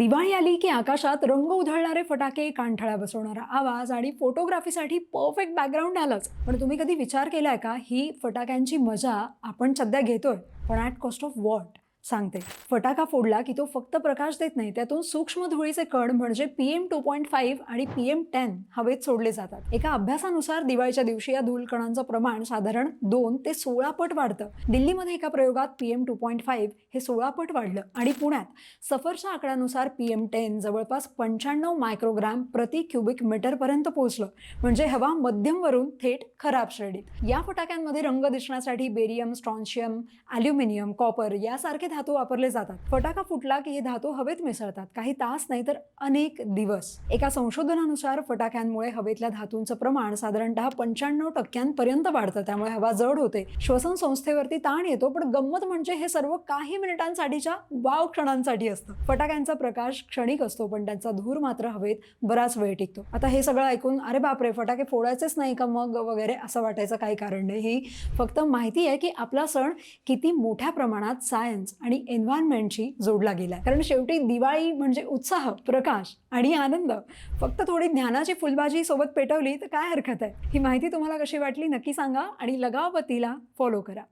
दिवाळी आली की आकाशात रंग उधळणारे फटाके कानठळ्या बसवणारा आवाज आणि फोटोग्राफीसाठी परफेक्ट बॅकग्राऊंड आलंच. पण तुम्ही कधी विचार केलाय का? ही फटाक्यांची मजा आपण सध्या घेतोय पण ॲट कॉस्ट ऑफ वॉट सांगते. फटाका फोडला की तो फक्त प्रकाश देत नाही त्यातून सूक्ष्म धुळीचे कण म्हणजे P M two point five आणि पी एम टेन हवेत सोडले जातात. एका अभ्यासानुसार दिवाळीच्या दिवशी या धूळ कणांचं प्रमाण साधारण दोन ते सोळा पट वाढतं. दिल्लीमध्ये एका प्रयोगात P M two point five हे सोळा पट वाढलं आणि पुण्यात सफरच्या आकड्यानुसार पी एम टेन जवळपास पंच्याण्णव मायक्रोग्राम प्रति क्युबिक मीटरपर्यंत पोहोचलं. म्हणजे हवा मध्यमवरून थेट खराब श्रेणीत. या फटाक्यांमध्ये रंग दिसण्यासाठी बेरियम स्ट्रॉन्शियम अल्युमिनियम कॉपर यासारखे धातू वापरले जातात. फटाका फुटला की हे धातू हवेत मिसळतात. काही तास नाही तर अनेक दिवस. एका संशोधनानुसार फटाक्यांमुळे हवेतल्या धातूंचं प्रमाण साधारणतः पंच्याण्णव टक्क्यांपर्यंत वाढतं. त्यामुळे हवा जड होते. श्वसन संस्थेवरती ताण येतो पण गंमत म्हणजे हे सर्व काही मिनिटांसाठीच्या वाव क्षणांसाठी असतं. फटाक्यांचा प्रकाश क्षणिक असतो पण त्यांचा धूर मात्र हवेत बराच वेळ टिकतो. आता हे सगळं ऐकून अरे बापरे फटाके फोडायचेच नाही का मग? वगैरे असं वाटायचं काही कारण नाही. ही फक्त माहिती आहे की आपला सण किती मोठ्या प्रमाणात सायन्स आणि एन्व्हायरमेंटशी जोडला गेला कारण शेवटी दिवाळी म्हणजे उत्साह प्रकाश आणि आनंद. फक्त थोडी ज्ञानाची फुलबाजी सोबत पेटवली तर काय हरकत आहे? ही माहिती तुम्हाला कशी वाटली नक्की सांगा आणि लगावतीला फॉलो करा.